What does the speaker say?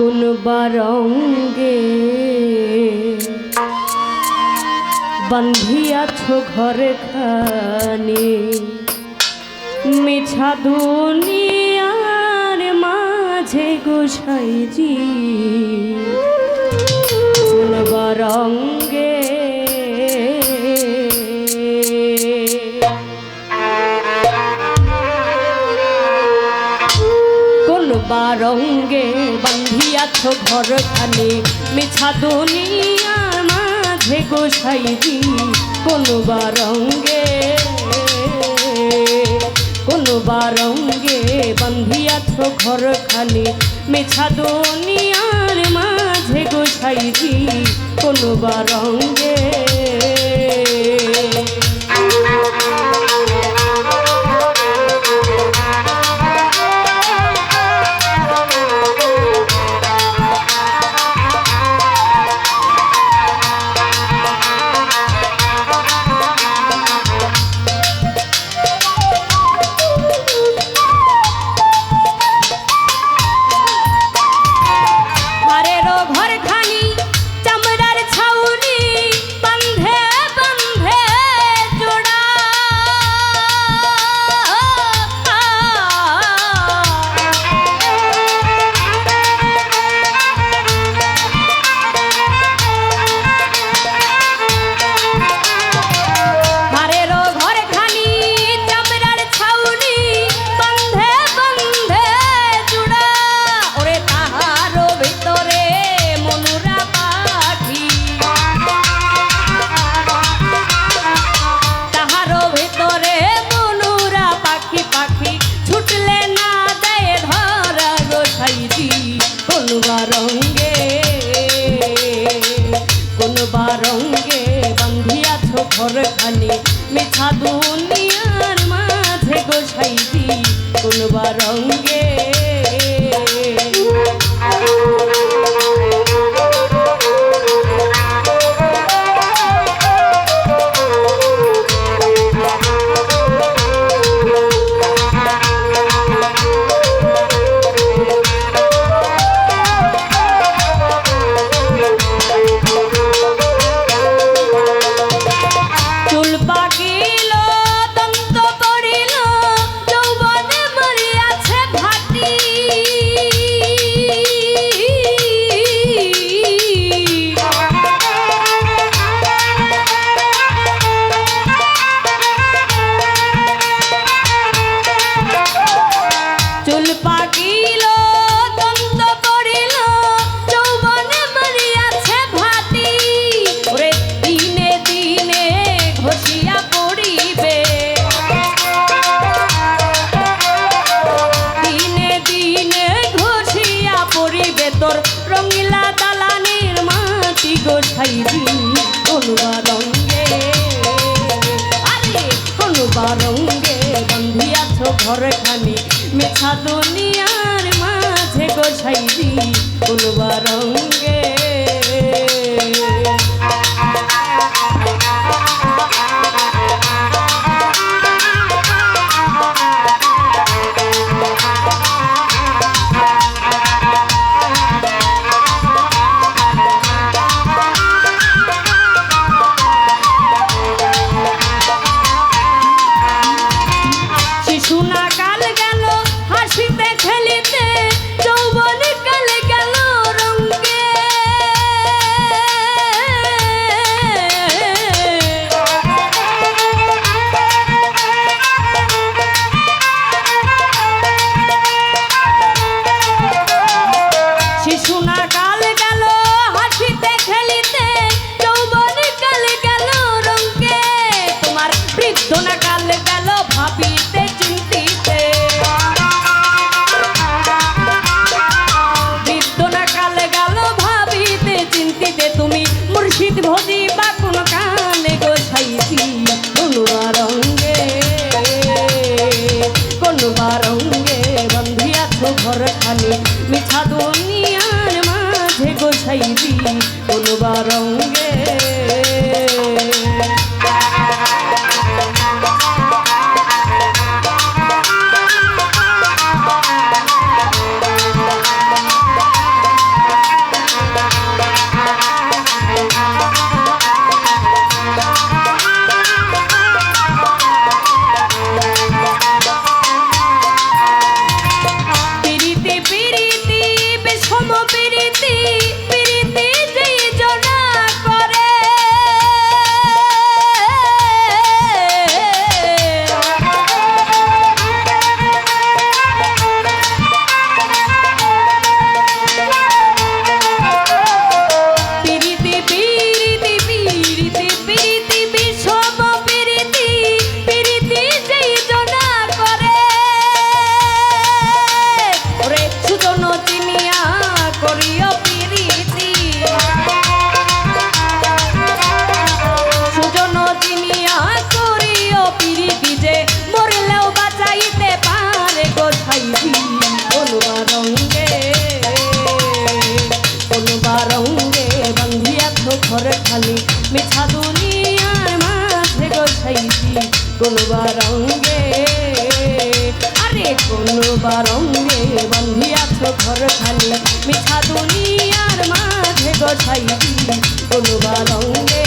কোন বারঙ্গে বান্ধিয়াছ ঘরে খানে মিছা দুনিয়ার মাঝে গোসাইজি। কোন বারঙ্গে কোন বারঙ্গে বান্ধিয়াছ ঘর খানে মিছা দুনিয়ার মাঝে গোসাইজি কোন বারঙ্গে কোন বারঙ্গে বান্ধিয়াছ ঘর খানে মিছা দুনিয়ার মাঝে গোসাইজি কোন বারঙ্গে ঘরেরও রঙ্গে কোন রঙ্গে বান্ধিয়াছ ঘর খানি মিছা দুনিয়ার মাঝে গোসাইজি কোন রঙ্গে তোর রঙিলা দালানের মাটি গোসাইবি অনুবা রঙ্গে আরে অনুবা রঙ্গে বন্ধিয়াছ ঘর খানি মেছা দুনিয়ার মাঝে গোসাইবি অনুবা রঙ্গে রঙ্গে বন্ধিয়াছ ঘর খানি মিঠা দুনিয়ার মাঝে গোসাইবি কোন রঙ্গে কোনবা রঙ্গে আরে কোনবা রঙ্গে বান্ধিয়াছ ঘর খালি মিঠা দুনিয়ার মাঝে গোছাইছি কোনবা রঙ্গে